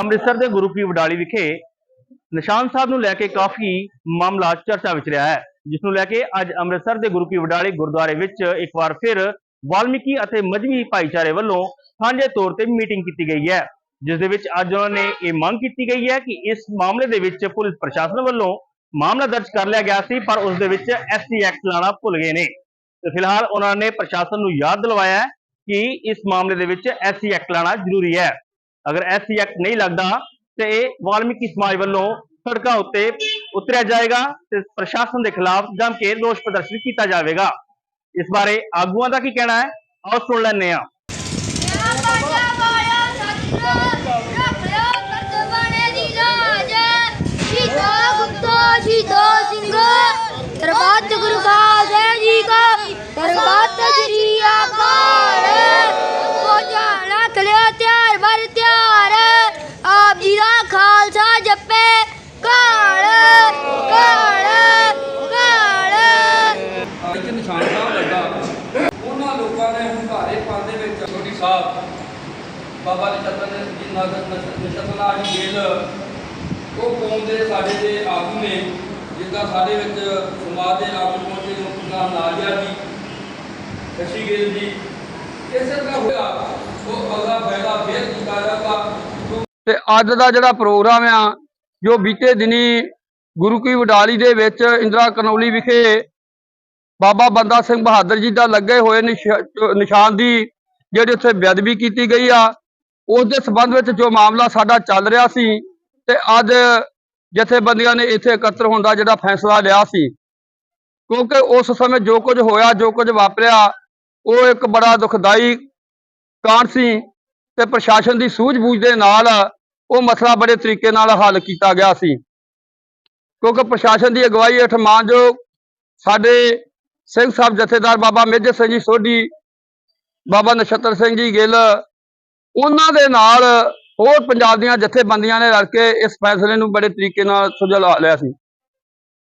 ਅੰਮ੍ਰਿਤਸਰ ਦੇ ਗੁਰੂ ਕੀ ਵਡਾਲੀ ਵਿਖੇ ਨਿਸ਼ਾਨ ਸਾਹਿਬ ਨੂੰ ਲੈ ਕੇ ਕਾਫੀ ਮਾਮਲਾ ਚਰਚਾ ਵਿੱਚ ਰਿਹਾ ਹੈ, ਜਿਸ ਨੂੰ ਲੈ ਕੇ ਅੱਜ ਅੰਮ੍ਰਿਤਸਰ ਦੇ ਗੁਰੂ ਕੀ ਵਡਾਲੀ ਗੁਰਦੁਆਰੇ ਵਿੱਚ ਇੱਕ ਵਾਰ ਫਿਰ ਵਾਲਮੀਕੀ ਅਤੇ ਮਜਬੀ ਭਾਈਚਾਰੇ ਵੱਲੋਂ ਸਾਂਝੇ ਤੌਰ ਤੇ ਮੀਟਿੰਗ ਕੀਤੀ ਗਈ ਹੈ। ਜਿਸ ਦੇ ਵਿੱਚ ਅੱਜ ਉਹਨਾਂ ਨੇ ਇਹ ਮੰਗ ਕੀਤੀ ਗਈ ਹੈ ਕਿ ਇਸ ਮਾਮਲੇ ਦੇ ਵਿੱਚ ਪੁਲਿਸ ਪ੍ਰਸ਼ਾਸਨ ਵੱਲੋਂ ਮਾਮਲਾ ਦਰਜ ਕਰ ਲਿਆ ਗਿਆ ਸੀ, ਪਰ ਉਸ ਦੇ ਵਿੱਚ ਐਸਸੀ ਐਕਟ ਲਾਣਾ ਭੁੱਲ ਗਏ ਨੇ। ਤੇ ਫਿਲਹਾਲ ਉਹਨਾਂ ਨੇ ਪ੍ਰਸ਼ਾਸਨ ਨੂੰ ਯਾਦ ਦਿਲਵਾਇਆ ਕਿ ਇਸ ਮਾਮਲੇ ਦੇ ਵਿੱਚ ਐਸਸੀ ਐਕਟ ਲਾਣਾ ਜ਼ਰੂਰੀ ਹੈ। ਅਗਰ ਐਸਸੀ ਐਕਟ ਨਹੀਂ ਲੱਗਦਾ ਤੇ ਇਹ ਵਾਲਮੀਕੀ ਸਮਾਜ ਵੱਲੋਂ ਸੜਕਾਂ ਉੱਤੇ ਉਤਰਿਆ ਜਾਏਗਾ ਤੇ ਪ੍ਰਸ਼ਾਸਨ ਦੇ ਖਿਲਾਫ ਜੰਮ ਕੇ ਰੋਸ ਪ੍ਰਦਰਸ਼ਨ ਕੀਤਾ ਜਾਵੇਗਾ ਇਸ ਬਾਰੇ ਆਗੂਆਂ ਦਾ ਕੀ ਕਹਿਣਾ ਹੈ ਆਓ ਸੁਣ ਲੈਂਦੇ ਹਾਂ ਮੇਰਾ ਬਾਜਾ ਵਾਇਆ ਸਤਿ ਰੱਖਿਆ ਕਰਦਵਾਨੇ ਦੀ ਲਾਜ ਸ਼ੀਤਾ ਗੁਪਤਾ ਸ਼ੀਤਾ ਸਿੰਘ ਦਰਬਾਰ ਗੁਰੂ ਗਾਲ ਜੀ ਕਾ ਦਰਬਾਰ ਸ੍ਰੀ ਅਕਾਲ ਕੋ ਜਾਣਾ ਕਲਿਆ ਤਿਆਰ ਬਰ ਤਿਆਰ ਆਪ ਜੀ ਦਾ ਖਾਲਸਾ ਜੱਪੇ ਕਾਲ ਕਾਲ ਕਾਲ ਇੱਕ ਨਿਸ਼ਾਨ ਸਾਹਿਬ ਲੱਗਾ ਉਹਨਾਂ ਲੋਕਾਂ ਨੇ ਹੰਕਾਰੇ ਪਾਉਂਦੇ ਵਿੱਚ ਛੋਟੀ ਸਾਹਿਬ ਬਾਬਾ ਨਿਸ਼ਤਨ ਜੀ ਨਗਰ ਨਿਸ਼ਤਨਾ ਜੀ ਗਿੱਲ ਉਹ ਕੌਮ ਦੇ ਸਾਡੇ ਦੇ ਆਗੂ ਨੇ, ਜਿੱਦਾਂ ਸਾਡੇ ਵਿੱਚ ਸਮਾਜ ਦੇ ਆਗੂ ਪਹੁੰਚੇ ਨੇ, ਉਹਨਾਂ ਨਾਜਿਆ ਜੀ, ਸ਼ਸ਼ੀ ਗਿੱਲ ਜੀ। ਇਸੇ ਤਰ੍ਹਾਂ ਹੋਇਆ ਉਹ ਅਗਲਾ ਫਾਇਦਾ ਫੇਰ ਕੀਤਾ ਜਾਊਗਾ ਤੇ ਅੱਜ ਦਾ ਜਿਹੜਾ ਪ੍ਰੋਗਰਾਮ ਆ, ਜੋ ਬੀਤੇ ਦਿਨੀ ਗੁਰੂ ਕੀ ਵਡਾਲੀ ਦੇ ਵਿੱਚ ਇੰਦਰਾ ਕਨੌਲੀ ਵਿਖੇ ਬਾਬਾ ਬੰਦਾ ਸਿੰਘ ਬਹਾਦਰ ਜੀ ਦਾ ਲੱਗੇ ਹੋਏ ਨਿਸ਼- ਨਿਸ਼ਾਨ ਦੀ, ਜਿਹੜੀ ਉੱਥੇ ਬੇਅਦਬੀ ਕੀਤੀ ਗਈ ਆ, ਉਸ ਦੇ ਸਬੰਧ ਵਿੱਚ ਜੋ ਮਾਮਲਾ ਸਾਡਾ ਚੱਲ ਰਿਹਾ ਸੀ ਤੇ ਅੱਜ ਜਥੇਬੰਦੀਆਂ ਨੇ ਇੱਥੇ ਇਕੱਤਰ ਹੋਣ ਦਾ ਜਿਹੜਾ ਫੈਸਲਾ ਲਿਆ ਸੀ, ਕਿਉਂਕਿ ਉਸ ਸਮੇਂ ਜੋ ਕੁਝ ਹੋਇਆ, ਜੋ ਕੁਝ ਵਾਪਰਿਆ, ਉਹ ਇੱਕ ਬੜਾ ਦੁਖਦਾਈ ਕਾਂਡ ਸੀ ਤੇ ਪ੍ਰਸ਼ਾਸਨ ਦੀ ਸੂਝ-ਬੂਝ ਦੇ ਨਾਲ ਉਹ ਮਸਲਾ ਬੜੇ ਤਰੀਕੇ ਨਾਲ ਹੱਲ ਕੀਤਾ ਗਿਆ ਸੀ। ਕਿਉਂਕਿ ਪ੍ਰਸ਼ਾਸਨ ਦੀ ਅਗਵਾਈ ਹੇਠ ਮਾਨਯੋਗ ਸਾਡੇ ਸਿੰਘ ਸਾਹਿਬ ਜਥੇਦਾਰ ਬਾਬਾ ਮੇਜਰ ਸਿੰਘ ਜੀ ਸੋਢੀ, ਬਾਬਾ ਨਛੱਤਰ ਸਿੰਘ ਜੀ ਗਿੱਲ, ਉਹਨਾਂ ਦੇ ਨਾਲ ਹੋਰ ਪੰਜਾਬ ਦੀਆਂ ਜਥੇਬੰਦੀਆਂ ਨੇ ਰਲ ਕੇ ਇਸ ਫੈਸਲੇ ਨੂੰ ਬੜੇ ਤਰੀਕੇ ਨਾਲ ਸੁਲਝਾ ਲਿਆ ਸੀ।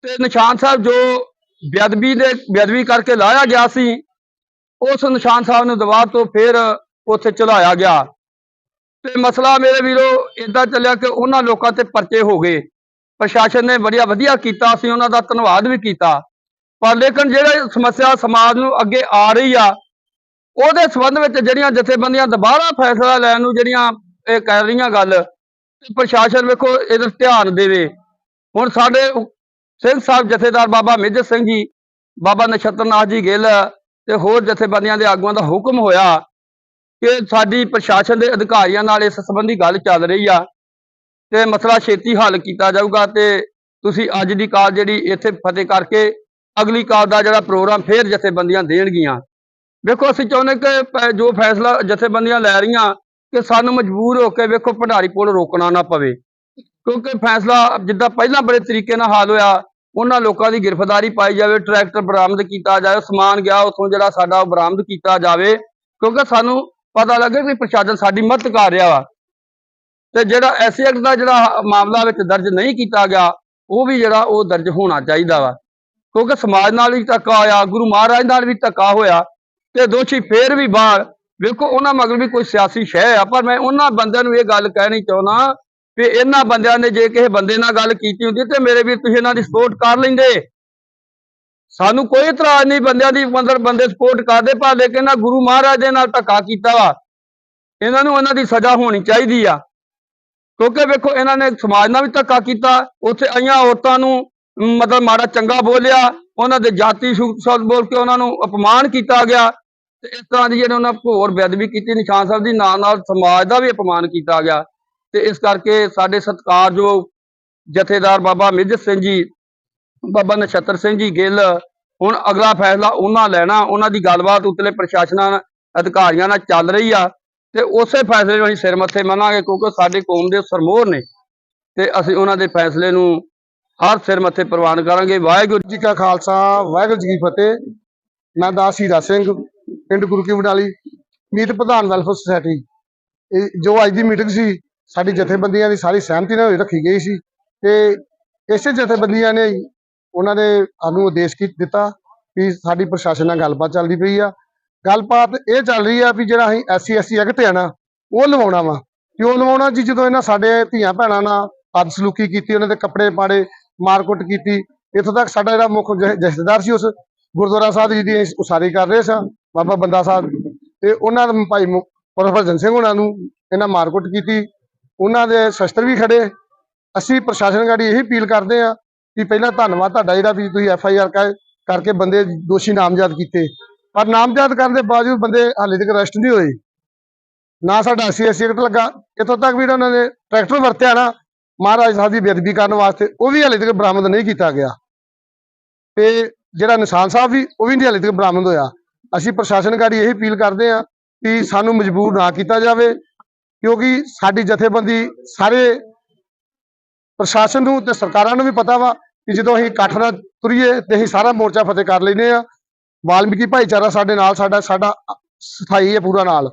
ਤੇ ਨਿਸ਼ਾਨ ਸਾਹਿਬ ਜੋ ਬੇਅਦਬੀ ਦੇ, ਬੇਅਦਬੀ ਕਰਕੇ ਲਾਇਆ ਗਿਆ ਸੀ, ਉਸ ਨਿਸ਼ਾਨ ਸਾਹਿਬ ਨੂੰ ਦੁਬਾਰਾ ਤੋਂ ਫਿਰ ਉੱਥੇ ਚਲਾਇਆ ਗਿਆ। ਤੇ ਮਸਲਾ ਮੇਰੇ ਵੀਰੋ ਇਦਾਂ ਚੱਲਿਆ ਕਿ ਉਹਨਾਂ ਲੋਕਾਂ ਤੇ ਪਰਚੇ ਹੋ ਗਏ। ਪ੍ਰਸ਼ਾਸਨ ਨੇ ਬੜੀਆ ਵਧੀਆ ਕੀਤਾ ਸੀ ਉਹਨਾਂ ਦਾ ਧੰਨਵਾਦ ਵੀ ਕੀਤਾ। ਪਰ ਲੇਕਿਨ ਜਿਹੜੇ ਸਮੱਸਿਆ ਸਮਾਜ ਨੂੰ ਅੱਗੇ ਆ ਰਹੀ ਆ, ਉਹਦੇ ਸੰਬੰਧ ਵਿੱਚ ਜਿਹੜੀਆਂ ਜਥੇਬੰਦੀਆਂ ਦੁਬਾਰਾ ਫੈਸਲਾ ਲੈਣ ਨੂੰ ਜਿਹੜੀਆਂ ਇਹ ਕਰ ਰਹੀਆਂ ਗੱਲ ਪ੍ਰਸ਼ਾਸਨ ਵੇਖੋ ਇਹਦਾ ਧਿਆਨ ਦੇਵੇ। ਹੁਣ ਸਾਡੇ ਸਿੰਘ ਸਾਹਿਬ ਜਥੇਦਾਰ ਬਾਬਾ ਮੇਜਰ ਸਿੰਘ ਜੀ, ਬਾਬਾ ਨਛੱਤਰਨਾਥ ਜੀ ਗਿੱਲ ਤੇ ਹੋਰ ਜਥੇਬੰਦੀਆਂ ਦੇ ਆਗੂਆਂ ਦਾ ਹੁਕਮ ਹੋਇਆ ਕਿ ਸਾਡੀ ਪ੍ਰਸ਼ਾਸਨ ਦੇ ਅਧਿਕਾਰੀਆਂ ਨਾਲ ਇਸ ਸੰਬੰਧੀ ਗੱਲ ਚੱਲ ਰਹੀ ਆ ਤੇ ਮਸਲਾ ਛੇਤੀ ਹੱਲ ਕੀਤਾ ਜਾਊਗਾ ਤੇ ਤੁਸੀਂ ਅੱਜ ਦੀ ਕਾਲ ਜਿਹੜੀ ਇੱਥੇ ਫਤਿਹ ਕਰਕੇ ਅਗਲੀ ਕਾਲ ਦਾ ਜਿਹੜਾ ਪ੍ਰੋਗਰਾਮ ਫੇਰ ਜਥੇਬੰਦੀਆਂ ਦੇਣਗੀਆਂ। ਵੇਖੋ ਅਸੀਂ ਚਾਹੁੰਦੇ ਕਿ ਜੋ ਫੈਸਲਾ ਜਥੇਬੰਦੀਆਂ ਲੈ ਰਹੀਆਂ ਕਿ ਸਾਨੂੰ ਮਜਬੂਰ ਹੋ ਕੇ ਵੇਖੋ ਭੰਡਾਰੀ ਪੁਲ ਰੋਕਣਾ ਨਾ ਪਵੇ। ਕਿਉਂਕਿ ਫੈਸਲਾ ਜਿੱਦਾਂ ਪਹਿਲਾਂ ਬੜੇ ਤਰੀਕੇ ਨਾਲ ਹਾਲ ਹੋਇਆ, ਉਹਨਾਂ ਲੋਕਾਂ ਦੀ ਗ੍ਰਿਫਤਾਰੀ ਪਾਈ ਜਾਵੇ, ਟਰੈਕਟਰ ਬਰਾਮਦ ਕੀਤਾ ਜਾਵੇ, ਸਮਾਨ ਗਿਆ, ਉਥੋਂ ਜਿਹੜਾ ਸਾਡਾ ਬਰਾਮਦ ਕੀਤਾ ਜਾਵੇ, ਕਿਉਂਕਿ ਸਾਨੂੰ ਪਤਾ ਲੱਗੇ ਕਿ ਪ੍ਰਸ਼ਾਸਨ ਸਾਡੀ ਮਦਦ ਕਰ ਰਿਹਾ ਵਾ। ਤੇ ਜਿਹੜਾ ਐਸੀ ਐਕਟ ਦਾ ਜਿਹੜਾ ਮਾਮਲਾ ਵਿੱਚ ਦਰਜ ਨਹੀਂ ਕੀਤਾ ਗਿਆ, ਉਹ ਵੀ ਜਿਹੜਾ ਉਹ ਦਰਜ ਹੋਣਾ ਚਾਹੀਦਾ ਵਾ। ਕਿਉਂਕਿ ਸਮਾਜ ਨਾਲ ਵੀ ਧੱਕਾ ਹੋਇਆ, ਗੁਰੂ ਮਹਾਰਾਜ ਨਾਲ ਵੀ ਧੱਕਾ ਹੋਇਆ, ਤੇ ਦੋਸ਼ੀ ਫੇਰ ਵੀ ਬਾਹਰ ਵੇਖੋ, ਉਹਨਾਂ ਮਗਰ ਵੀ ਕੋਈ ਸਿਆਸੀ ਸ਼ਹਿ ਆ, ਪਰ ਮੈਂ ਉਹਨਾਂ ਬੰਦਿਆਂ ਨੂੰ ਇਹ ਗੱਲ ਕਹਿਣੀ ਚਾਹੁੰਦਾ ਵੀ ਇਹਨਾਂ ਬੰਦਿਆਂ ਨੇ ਜੇ ਕਿਸੇ ਬੰਦੇ ਨਾਲ ਗੱਲ ਕੀਤੀ ਹੁੰਦੀ ਤੇ ਮੇਰੇ ਵੀ ਤੁਸੀਂ ਇਹਨਾਂ ਦੀ ਸਪੋਰਟ ਕਰ ਲੈਂਦੇ। ਸਾਨੂੰ ਕੋਈ ਇਤਰਾਜ਼ ਨਹੀਂ, ਬੰਦਿਆਂ ਦੀ ਮਤਲਬ ਬੰਦੇ ਸਪੋਰਟ ਕਰਦੇ, ਪਰ ਲੇਕਿਨ ਇਹਨਾਂ ਗੁਰੂ ਮਹਾਰਾਜ ਦੇ ਨਾਲ ਧੱਕਾ ਕੀਤਾ ਵਾ। ਇਹਨਾਂ ਨੂੰ ਉਹਨਾਂ ਦੀ ਸਜ਼ਾ ਹੋਣੀ ਚਾਹੀਦੀ ਆ। ਕਿਉਂਕਿ ਵੇਖੋ, ਇਹਨਾਂ ਨੇ ਸਮਾਜ ਨਾਲ ਵੀ ਧੱਕਾ ਕੀਤਾ, ਉੱਥੇ ਆਈਆਂ ਔਰਤਾਂ ਨੂੰ ਮਤਲਬ ਮਾੜਾ ਚੰਗਾ ਬੋਲਿਆ, ਉਹਨਾਂ ਦੇ ਜਾਤੀ ਸ਼ਬਦ ਬੋਲ ਕੇ ਉਹਨਾਂ ਨੂੰ ਅਪਮਾਨ ਕੀਤਾ ਗਿਆ। ਤੇ ਇਸ ਤਰ੍ਹਾਂ ਦੀ ਜਿਹੜੇ ਉਹਨਾਂ ਘੋਰ ਬੇਅਦਬੀ ਕੀਤੀ, ਨਿਸ਼ਾਨ ਸਾਹਿਬ ਦੀ ਨਾਲ ਨਾਲ ਸਮਾਜ ਦਾ ਵੀ ਅਪਮਾਨ ਕੀਤਾ ਗਿਆ। ਤੇ ਇਸ ਕਰਕੇ ਸਾਡੇ ਸਤਿਕਾਰਯੋਗ ਜਥੇਦਾਰ ਬਾਬਾ ਮੇਜਰ ਸਿੰਘ ਜੀ, ਬਾਬਾ ਨਛੱਤਰ ਸਿੰਘ ਜੀ ਗਿੱਲ, ਹੁਣ ਅਗਲਾ ਫੈਸਲਾ ਉਹਨਾਂ ਲੈਣਾ, ਉਹਨਾਂ ਦੀ ਗੱਲਬਾਤ ਉਤਲੇ ਪ੍ਰਸ਼ਾਸਨਾਂ ਅਧਿਕਾਰੀਆਂ ਨਾਲ ਚੱਲ ਰਹੀ ਆ। ਤੇ ਉਸੇ ਫੈਸਲੇ ਨੂੰ ਅਸੀਂ ਸਿਰ ਮੱਥੇ ਮੰਨਾਂਗੇ ਕਿਉਂਕਿ ਸਾਡੇ ਕੌਮ ਦੇ ਸਰਮੋਹਰ ਨੇ। ਤੇ ਅਸੀਂ ਉਹਨਾਂ ਦੇ ਫੈਸਲੇ ਨੂੰ ਹਰ ਸਿਰ ਮੱਥੇ ਪ੍ਰਵਾਨ ਕਰਾਂਗੇ। ਵਾਹਿਗੁਰੂ ਜੀ ਕਾ ਖਾਲਸਾ, ਵਾਹਿਗੁਰੂ ਜੀ ਕੀ ਫਤਿਹ। ਮੈਂ ਦਾਸ ਹੀਰਾ ਸਿੰਘ ਪਿੰਡ ਗੁਰੂ ਕੀ ਵਡਾਲੀ ਮੀਤ ਪ੍ਰਧਾਨ ਵੈਲਫੇਅਰ ਸੁਸਾਇਟੀ। ਇਹ ਜੋ ਅੱਜ ਦੀ ਮੀਟਿੰਗ ਸੀ, ਸਾਡੀ ਜਥੇਬੰਦੀਆਂ ਦੀ ਸਾਰੀ ਸਹਿਮਤੀ ਨਾਲ ਰੱਖੀ ਗਈ ਸੀ ਤੇ ਇਸੇ ਜਥੇਬੰਦੀਆਂ ਨੇ ਉਹਨਾਂ ਨੇ ਸਾਨੂੰ ਉਦੇਸ਼ ਕੀ ਦਿੱਤਾ ਵੀ ਸਾਡੀ ਪ੍ਰਸ਼ਾਸਨ ਨਾਲ ਗੱਲਬਾਤ ਚੱਲਦੀ ਪਈ ਆ। ਗੱਲਬਾਤ ਇਹ ਚੱਲ ਰਹੀ ਆ ਵੀ ਜਿਹੜਾ ਅਸੀਂ ਐਸਸੀ ਐਸਸੀ ਐਕਟ ਆ ਨਾ, ਉਹ ਲਵਾਉਣਾ ਵਾ। ਕਿਉਂ ਲਵਾਉਣਾ ਜੀ ਜਦੋਂ ਇਹਨਾਂ ਸਾਡੇ ਧੀਆਂ ਭੈਣਾਂ ਨਾਲ ਬਦ ਸਲੂਕੀ ਕੀਤੀ, ਉਹਨਾਂ ਦੇ ਕੱਪੜੇ ਪਾੜੇ, ਮਾਰਕੁੱਟ ਕੀਤੀ, ਇੱਥੋਂ ਤੱਕ ਸਾਡਾ ਜਿਹੜਾ ਮੁੱਖ ਜਥੇਦਾਰ ਸੀ ਉਸ ਗੁਰਦੁਆਰਾ ਸਾਹਿਬ ਜੀ ਦੀ ਅਸੀਂ ਉਸਾਰੀ ਕਰ ਰਹੇ ਸਾਂ। ਬਾਬਾ ਬੰਦਾ ਸਾਹਿਬ ਤੇ ਉਹਨਾਂ ਦੇ ਭਾਈ ਮੁ- ਪ੍ਰੋਫੈਸਰ ਸਿੰਘ ਉਹਨਾਂ ਨੂੰ ਇਹਨਾਂ ਮਾਰਕੁੱਟ ਕੀਤੀ। ਉਹਨਾਂ ਦੇ ਸ਼ਸਤਰ ਵੀ ਖੜੇ। ਅਸੀਂ ਪ੍ਰਸ਼ਾਸਨ ਗਾੜੀ ਇਹੀ ਅਪੀਲ ਕਰਦੇ ਆ ਕਿ ਪਹਿਲਾਂ ਧੰਨਵਾਦ ਤੁਹਾਡਾ ਜਿਹੜਾ ਵੀ ਤੁਸੀਂ ਐਫ ਆਈ ਆਰ ਕਰਕੇ ਬੰਦੇ ਦੋਸ਼ੀ ਨਾਮਜ਼ਦ ਕੀਤੇ। ਪਰ ਨਾਮਜ਼ਦ ਕਰਨ ਦੇ ਬਾਵਜੂਦ ਬੰਦੇ ਹਾਲੇ ਤੱਕ ਅਰੈਸਟ ਨਹੀਂ ਹੋਏ। ਨਾ ਸਾਡਾ ਐਸਸੀ ਐਸਸੀ ਐਕਟ ਲੱਗਾ। ਇੱਥੋਂ ਤੱਕ ਵੀ ਉਹਨਾਂ ਨੇ ਟਰੈਕਟਰ ਵਰਤਿਆ ਨਾ, ਮਹਾਰਾਜ ਸਾਹਿਬ ਦੀ ਬੇਅਦਬੀ ਕਰਨ ਵਾਸਤੇ ਉਹ ਵੀ ਹਾਲੇ ਤੱਕ ਬਰਾਮਦ ਨਹੀਂ ਕੀਤਾ ਗਿਆ। ਤੇ ਜਿਹੜਾ ਨਿਸ਼ਾਨ ਸਾਹਿਬ ਵੀ, ਉਹ ਵੀ ਨਹੀਂ ਹਾਲੇ ਤੱਕ ਬਰਾਮਦ ਹੋਇਆ। ਅਸੀਂ ਪ੍ਰਸ਼ਾਸਨ ਗਾੜੀ ਇਹ ਅਪੀਲ ਕਰਦੇ ਹਾਂ ਕਿ ਸਾਨੂੰ ਮਜਬੂਰ ਨਾ ਕੀਤਾ ਜਾਵੇ, ਕਿਉਂਕਿ ਸਾਡੀ ਜਥੇਬੰਦੀ ਸਾਰੇ ਪ੍ਰਸ਼ਾਸਨ ਨੂੰ ਤੇ ਸਰਕਾਰਾਂ ਨੂੰ ਵੀ ਪਤਾ ਵਾ ਕਿ ਜਦੋਂ ਅਸੀਂ ਇਕੱਠ ਨਾਲ ਤੁਰੀਏ ਤੇ ਅਸੀਂ ਸਾਰਾ ਮੋਰਚਾ ਫਤਿਹ ਕਰ ਲੈਨੇ ਆ ਵਾਲਮੀਕੀ ਭਾਈਚਾਰਾ ਸਾਡੇ ਨਾਲ, ਸਾਡਾ ਸਾਡਾ ਸਥਾਈ ਹੈ ਪੂਰਾ ਨਾਲ।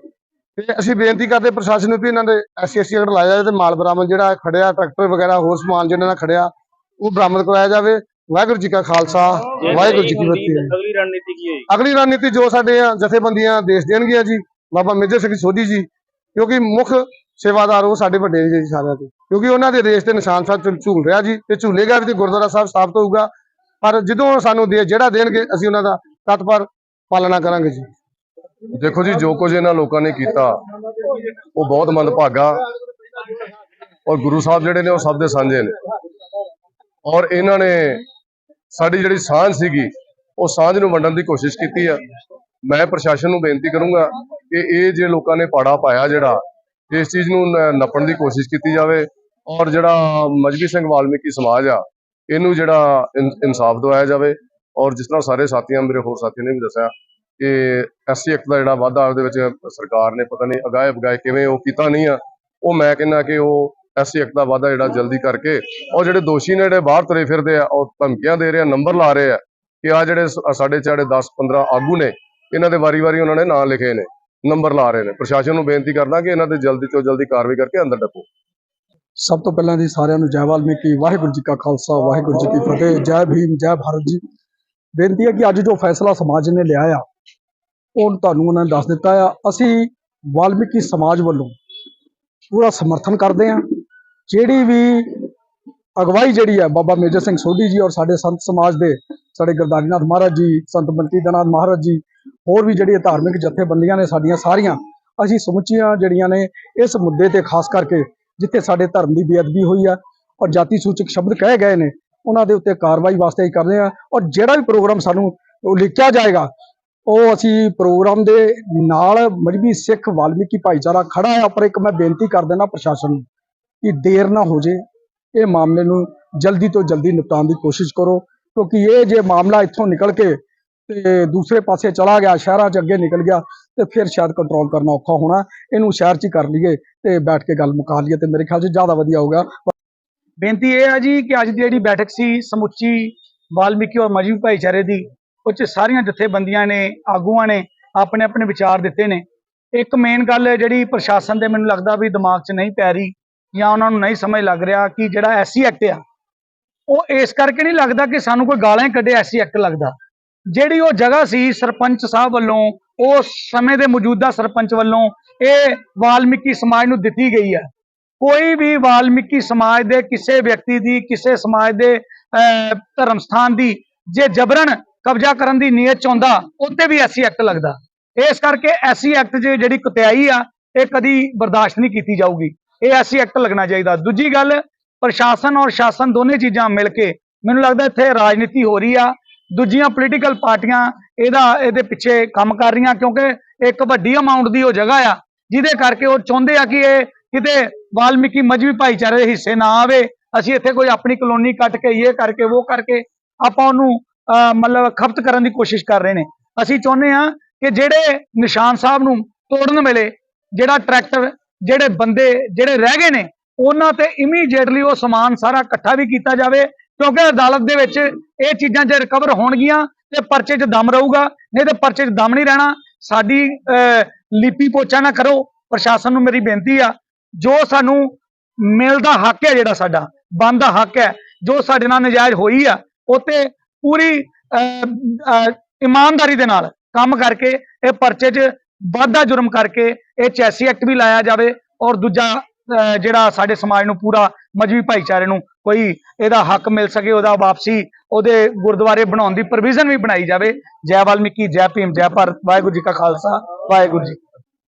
ਤੇ ਅਸੀਂ ਬੇਨਤੀ ਕਰਦੇ ਪ੍ਰਸ਼ਾਸਨ ਨੂੰ ਵੀ ਇਹਨਾਂ ਦੇ ਐਸਸੀ ਐਸਸੀ ਅਗਰ ਲਾਇਆ ਜਾਵੇ ਤੇ ਮਾਲ ਬਰਾਮਦ ਜਿਹੜਾ ਖੜਿਆ, ਟਰੈਕਟਰ ਵਗੈਰਾ ਹੋਰ ਸਮਾਨ ਜਿਹਨਾਂ ਨਾਲ ਖੜਿਆ, ਉਹ ਬਰਾਮਦ ਕਰਵਾਇਆ ਜਾਵੇ। ਵਾਹਿਗੁਰੂ ਜੀ ਕਾ ਖਾਲਸਾ ਵਾਹਿਗੁਰੂ ਜੀ ਕੀ ਫਤਿਹ। ਅਗਲੀ ਰਣਨੀਤੀ ਕੀ ਹੋਏਗੀ? ਅਗਲੀ ਰਣਨੀਤੀ ਜੋ ਸਾਡੇ ਆ ਜਥੇਬੰਦੀਆਂ ਦੇਸ਼ ਦੇਣਗੀਆਂ ਜੀ ਬਾਬਾ ਮੇਜਰ ਸਿੰਘ ਸੋਢੀ ਜੀ ਕਿਉਂਕਿ ਮੁੱਖ ਸੇਵਾਦਾਰ ਉਹ ਸਾਡੇ ਵੱਡੇ ਨੇ ਜੀ ਸਾਰਿਆਂ ਤੋਂ ਕਿਉਂਕਿ ਉਹਨਾਂ ਦੇ ਦੇਸ਼ ਦੇ ਨਿਸ਼ਾਨ ਸਾਹਿਬ ਝੂਲ ਰਿਹਾ ਜੀ ਤੇ ਝੂਲੇਗਾ ਵੀ ਤੇ ਗੁਰਦੁਆਰਾ ਸਾਹਿਬ ਸਥਾਪਿਤ ਹੋਊਗਾ। ਪਰ ਜਦੋਂ ਸਾਨੂੰ ਦੇ ਜਿਹੜਾ ਦੇਣਗੇ ਅਸੀਂ ਉਹਨਾਂ ਦਾ ਤਤਪਰ ਪਾਲਣਾ ਕਰਾਂਗੇ ਜੀ। ਦੇਖੋ ਜੀ ਜੋ ਕੁਝ ਇਹਨਾਂ ਲੋਕਾਂ ਨੇ ਕੀਤਾ ਉਹ ਬਹੁਤ ਮੰਦਭਾਗਾ। ਔਰ ਗੁਰੂ ਸਾਹਿਬ ਜਿਹੜੇ ਨੇ ਉਹ ਸਭ ਦੇ ਸਾਂਝੇ ਨੇ। ਔਰ ਇਹਨਾਂ ਨੇ ਸਾਡੀ ਜਿਹੜੀ ਸਾਂਝ ਸੀਗੀ, ਉਹ ਸਾਂਝ ਨੂੰ ਵੰਡਣ ਦੀ ਕੋਸ਼ਿਸ਼ ਕੀਤੀ ਆ। ਮੈਂ ਪ੍ਰਸ਼ਾਸਨ ਨੂੰ ਬੇਨਤੀ ਕਰੂੰਗਾ ਕਿ ਇਹ ਜੇ ਲੋਕਾਂ ਨੇ ਪਾੜਾ ਪਾਇਆ ਜਿਹੜਾ, ਇਸ ਚੀਜ਼ ਨੂੰ ਨੱਪਣ ਦੀ ਕੋਸ਼ਿਸ਼ ਕੀਤੀ ਜਾਵੇ ਔਰ ਜਿਹੜਾ ਮਜਬੀ ਸਿੰਘ ਵਾਲਮੀਕੀ ਸਮਾਜ ਆ, ਇਹਨੂੰ ਜਿਹੜਾ ਇਨ- ਇਨਸਾਫ ਦਵਾਇਆ ਜਾਵੇ। ਔਰ ਜਿਸ ਤਰ੍ਹਾਂ ਸਾਰੇ ਸਾਥੀਆਂ, ਮੇਰੇ ਹੋਰ ਸਾਥੀਆਂ ਨੇ ਵੀ ਦੱਸਿਆ ਕਿ ਐਸਸੀ ਐਕਟ ਦਾ ਜਿਹੜਾ ਵਾਧਾ ਉਹਦੇ ਵਿੱਚ ਸਰਕਾਰ ਨੇ ਪਤਾ ਨਹੀਂ ਅਗਾਏ ਬਗਾਏ ਕਿਵੇਂ ਉਹ ਕੀਤਾ ਨਹੀਂ ਆ, ਉਹ ਮੈਂ ਕਹਿੰਦਾ ਕਿ ਉਹ ਐਸਸੀ ਐਕਟ ਦਾ ਵਾਧਾ ਜਿਹੜਾ ਜਲਦੀ ਕਰਕੇ ਉਹ ਜਿਹੜੇ ਦੋਸ਼ੀ ਨੇ ਜਿਹੜੇ ਬਾਹਰ ਤੁਰੇ ਫਿਰਦੇ ਆ, ਉਹ ਧਮਕੀਆਂ ਦੇ ਰਹੇ ਆ, ਨੰਬਰ ਲਾ ਰਹੇ ਆ ਕਿ ਆ ਜਿਹੜੇ ਸਾਡੇ ਜਿਹੜੇ 10 15 ਆਗੂ ਨੇ, ਇਹਨਾਂ ਦੇ ਵਾਰੀ-ਵਾਰੀ ਉਹਨਾਂ ਨੇ ਨਾਂ ਲਿਖੇ ਨੇ, ਨੰਬਰ ਲਾ ਰਹੇ ਨੇ। ਪ੍ਰਸ਼ਾਸਨ ਨੂੰ ਬੇਨਤੀ ਕਰਦਾ ਕਿ ਇਹਨਾਂ ਤੇ ਜਲਦੀ ਤੋਂ ਜਲਦੀ ਕਾਰਵਾਈ ਕਰਕੇ ਅੰਦਰ ਡੱਕੋ ਸਭ ਤੋਂ ਪਹਿਲਾਂ ਦੀ ਸਾਰਿਆਂ ਨੂੰ ਜੈ ਵਾਲਮੀਕੀ, ਵਾਹਿਗੁਰੂ ਜੀ ਕਾ ਖਾਲਸਾ, ਵਾਹਿਗੁਰੂ ਜੀ ਕੀ ਫਤਿਹ, ਜੈ ਭੀਮ, ਜੈ ਭਾਰਤ ਜੀ। ਬੇਨਤੀ ਹੈ ਕਿ ਅੱਜ ਜੋ ਫੈਸਲਾ ਸਮਾਜ ਨੇ ਲਿਆ ਆ, ਉਹ ਤੁਹਾਨੂੰ ਉਹਨਾਂ ਨੇ ਦੱਸ ਦਿੱਤਾ ਆ। ਅਸੀਂ ਵਾਲਮੀਕੀ ਸਮਾਜ ਵੱਲੋਂ ਪੂਰਾ ਸਮਰਥਨ ਕਰਦੇ ਆ। ਜਿਹੜੀ ਵੀ ਅਗਵਾਈ ਜਿਹੜੀ ਹੈ ਬਾਬਾ ਮੇਜਰ ਸਿੰਘ ਸੋਢੀ ਜੀ ਔਰ ਸਾਡੇ ਸੰਤ ਸਮਾਜ ਦੇ, ਸਾਡੇ ਗੁਰਦਾਰੀਨਾਥ ਮਹਾਰਾਜ ਜੀ, ਸੰਤ ਬੰਟੀ ਦਨਾਥ ਮਹਾਰਾਜ ਜੀ, ਹੋਰ ਵੀ ਜਿਹੜੀਆਂ ਧਾਰਮਿਕ ਜਥੇਬੰਦੀਆਂ ਨੇ ਸਾਡੀਆਂ ਸਾਰੀਆਂ, ਅਸੀਂ ਸਮੁੱਚੀਆਂ ਜਿਹੜੀਆਂ ਨੇ ਇਸ ਮੁੱਦੇ ਤੇ ਖਾਸ ਕਰਕੇ ਜਿੱਥੇ ਸਾਡੇ ਧਰਮ ਦੀ ਬੇਅਦਬੀ ਹੋਈ ਆ ਔਰ ਜਾਤੀ ਸੂਚਕ ਸ਼ਬਦ ਕਹੇ ਗਏ ਨੇ, ਉਹਨਾਂ ਦੇ ਉੱਤੇ ਕਾਰਵਾਈ ਵਾਸਤੇ ਹੀ ਕਰਦੇ ਆ ਔਰ ਜਿਹੜਾ ਵੀ ਪ੍ਰੋਗਰਾਮ ਸਾਨੂੰ ਲਿਖਿਆ ਜਾਏਗਾ, ਉਹ ਅਸੀਂ ਪ੍ਰੋਗਰਾਮ ਦੇ ਨਾਲ ਮਜਬੀ ਸਿੱਖ ਵਾਲਮੀਕੀ ਭਾਈਚਾਰਾ ਖੜਾ ਹੈ ਪਰ ਇੱਕ ਮੈਂ ਬੇਨਤੀ ਕਰ ਦੇਣਾ ਪ੍ਰਸ਼ਾਸਨ ਨੂੰ। ਕਿ ਦੇਰ ਨਾ ਹੋ ਜੇ, ਇਹ ਮਾਮਲੇ ਨੂੰ ਜਲਦੀ ਤੋਂ ਜਲਦੀ ਨਿਪਟਾਉਣ ਦੀ ਕੋਸ਼ਿਸ਼ ਕਰੋ, ਕਿਉਂਕਿ ਇਹ ਜੇ ਮਾਮਲਾ ਇੱਥੋਂ ਨਿਕਲ ਕੇ ਤੇ ਦੂਸਰੇ ਪਾਸੇ ਚਲਾ ਗਿਆ, ਸ਼ਹਿਰਾਂ 'ਚ ਅੱਗੇ ਨਿਕਲ ਗਿਆ, ਤੇ ਫਿਰ ਸ਼ਾਇਦ ਕੰਟਰੋਲ ਕਰਨਾ ਔਖਾ ਹੋਣਾ, ਇਹਨੂੰ ਸ਼ਹਿਰ 'ਚ ਹੀ ਕਰ ਲਈਏ ਤੇ ਬੈਠ ਕੇ ਗੱਲ ਮੁਕਾ ਲਈਏ ਤੇ ਮੇਰੇ ਖਿਆਲ 'ਚ ਜ਼ਿਆਦਾ ਵਧੀਆ ਹੋਊਗਾ। ਬੇਨਤੀ ਇਹ ਹੈ ਜੀ ਕਿ ਅੱਜ ਦੀ ਜਿਹੜੀ ਬੈਠਕ ਸੀ, ਸਮੁੱਚੀ ਵਾਲਮੀਕੀ ਔਰ ਮਜਬੀ ਭਾਈਚਾਰੇ ਦੀ, ਉਹ 'ਚ ਸਾਰੀਆਂ ਜਥੇਬੰਦੀਆਂ ਨੇ, ਆਗੂਆਂ ਨੇ ਆਪਣੇ ਆਪਣੇ ਵਿਚਾਰ ਦਿੱਤੇ ਨੇ। ਇੱਕ ਮੇਨ ਗੱਲ ਜਿਹੜੀ ਪ੍ਰਸ਼ਾਸਨ ਦੇ ਮੈਨੂੰ ਲੱਗਦਾ ਵੀ ਦਿਮਾਗ 'ਚ ਨਹੀਂ ਪੈ ਰਹੀ ਜਾਂ ਉਹਨਾਂ ਨੂੰ ਨਹੀਂ ਸਮਝ ਲੱਗ ਰਿਹਾ ਕਿ ਜਿਹੜਾ ਐਸੀ ਐਕਟ ਆ ਉਹ ਇਸ ਕਰਕੇ ਨਹੀਂ ਲੱਗਦਾ ਕਿ ਸਾਨੂੰ ਕੋਈ ਗਾਲਾਂ ਹੀ ਐਸੀ ਐਕਟ ਲੱਗਦਾ। ਜਿਹੜੀ ਉਹ ਜਗ੍ਹਾ ਸੀ ਸਰਪੰਚ ਸਾਹਿਬ ਵੱਲੋਂ ਉਸ ਸਮੇਂ ਦੇ ਮੌਜੂਦਾ ਸਰਪੰਚ ਵੱਲੋਂ ਇਹ ਵਾਲਮੀਕੀ ਸਮਾਜ ਨੂੰ ਦਿੱਤੀ ਗਈ ਹੈ। ਕੋਈ ਵੀ ਵਾਲਮੀਕੀ ਸਮਾਜ ਦੇ ਕਿਸੇ ਵਿਅਕਤੀ ਦੀ ਕਿਸੇ ਸਮਾਜ ਦੇ ਅਹ, ਧਰਮ ਸਥਾਨ ਦੀ ਜੇ ਜਬਰਨ ਕਬਜ਼ਾ ਕਰਨ ਦੀ ਨੀਅਤ ਚਾਹੁੰਦਾ ਉੱਤੇ ਵੀ ਐਸੀ ਐਕਟ ਲੱਗਦਾ। ਇਸ ਕਰਕੇ ਐਸੀ ਐਕਟ 'ਚ ਜਿਹੜੀ ਕੁਤਿਆਈ ਆ ਇਹ ਕਦੀ ਬਰਦਾਸ਼ਤ ਨਹੀਂ ਕੀਤੀ ਜਾਊਗੀ। ਇਹ ਐਸੀ ਐਕਟ ਲੱਗਣਾ ਚਾਹੀਦਾ। ਦੂਜੀ ਗੱਲ ਪ੍ਰਸ਼ਾਸਨ ਔਰ ਸ਼ਾਸਨ ਦੋਨੇ ਚੀਜ਼ਾਂ ਮਿਲ ਕੇ ਮੈਨੂੰ ਲੱਗਦਾ ਇੱਥੇ ਰਾਜਨੀਤੀ ਹੋ ਰਹੀ ਆ। ਦੂਜੀਆਂ ਪੋਲੀਟੀਕਲ ਪਾਰਟੀਆਂ ਇਹਦਾ ਇਹਦੇ ਪਿੱਛੇ ਕੰਮ ਕਰ ਰਹੀਆਂ ਕਿਉਂਕਿ ਇੱਕ ਵੱਡੀ ਅਮਾਉਂਟ ਦੀ ਉਹ ਜਗ੍ਹਾ ਆ ਜਿਹਦੇ ਕਰਕੇ ਉਹ ਚਾਹੁੰਦੇ ਆ ਕਿ ਇਹ ਕਿਤੇ ਵਾਲਮੀਕੀ ਮਜਬੀ ਭਾਈਚਾਰੇ ਦੇ ਹਿੱਸੇ ਨਾ ਆਵੇ। ਅਸੀਂ ਇੱਥੇ ਕੋਈ ਆਪਣੀ ਕਲੋਨੀ ਕੱਟ ਕੇ ਇਹ ਕਰਕੇ ਉਹ ਕਰਕੇ ਆਪਾਂ ਉਹਨੂੰ ਅਹ, ਮਤਲਬ ਖਪਤ ਕਰਨ ਦੀ ਕੋਸ਼ਿਸ਼ ਕਰ ਰਹੇ ਨੇ। ਅਸੀਂ ਚਾਹੁੰਦੇ ਆ ਕਿ ਜਿਹੜੇ ਨਿਸ਼ਾਨ ਸਾਹਿਬ ਨੂੰ ਤੋੜਨ ਵੇਲੇ ਜਿਹੜਾ ਟਰੈਕਟਰ ਜਿਹੜੇ ਬੰਦੇ ਜਿਹੜੇ ਰਹਿ ਗਏ ਨੇ ਉਹਨਾਂ ਤੇ ਇਮੀਡੀਏਟਲੀ ਉਹ ਸਮਾਨ ਸਾਰਾ ਇਕੱਠਾ ਵੀ ਕੀਤਾ ਜਾਵੇ ਕਿਉਂਕਿ ਅਦਾਲਤ ਦੇ ਵਿੱਚ ਇਹ ਚੀਜ਼ਾਂ ਜੇ ਰਿਕਵਰ ਹੋਣਗੀਆਂ ਤੇ ਪਰਚੇ 'ਚ ਦਮ ਰਹੂਗਾ ਨਹੀਂ ਤੇ ਪਰਚੇ 'ਚ ਦਮ ਨਹੀਂ ਰਹਿਣਾ। ਸਾਡੀ ਅਹ, ਲਿਪੀ ਪੋਚਾ ਨਾ ਕਰੋ ਪ੍ਰਸ਼ਾਸਨ ਨੂੰ ਮੇਰੀ ਬੇਨਤੀ ਆ ਜੋ ਸਾਨੂੰ ਮਿਲਦਾ ਹੱਕ ਹੈ ਜਿਹੜਾ ਸਾਡਾ ਬਣਦਾ ਹੱਕ ਹੈ ਜੋ ਸਾਡੇ ਨਾਲ ਨਜਾਇਜ਼ ਹੋਈ ਆ ਉਤੇ ਪੂਰੀ ਅਹ, ਇਮਾਨਦਾਰੀ ਦੇ ਨਾਲ ਕੰਮ ਕਰਕੇ ਇਹ ਪਰਚੇ 'ਚ ਵਾਧਾ ਜੁਰਮ ਕਰਕੇ ਇਹ ਚੈਸੀ ਐਕਟ ਵੀ ਲਾਇਆ ਜਾਵੇ ਔਰ ਦੂਜਾ, ਅਹ, ਜਿਹੜਾ ਸਾਡੇ ਸਮਾਜ ਨੂੰ ਪੂਰਾ ਮਜਬੀ ਭਾਈਚਾਰੇ ਨੂੰ ਕੋਈ ਇਹਦਾ ਹੱਕ ਮਿਲ ਸਕੇ, ਉਹਦਾ ਵਾਪਸੀ, ਉਹਦੇ ਗੁਰਦੁਆਰੇ ਬਣਾਉਣ ਦੀ ਪ੍ਰੋਵੀਜ਼ਨ ਵੀ ਬਣਾਈ ਜਾਵੇ। ਜੈ ਵਾਲਮੀਕੀ, ਜੈ ਭੀਮ, ਜੈ ਭਾਰਤ। ਵਾਹਿਗੁਰੂ ਜੀ ਕਾ ਖਾਲਸਾ, ਵਾਹਿਗੁਰੂ ਜੀ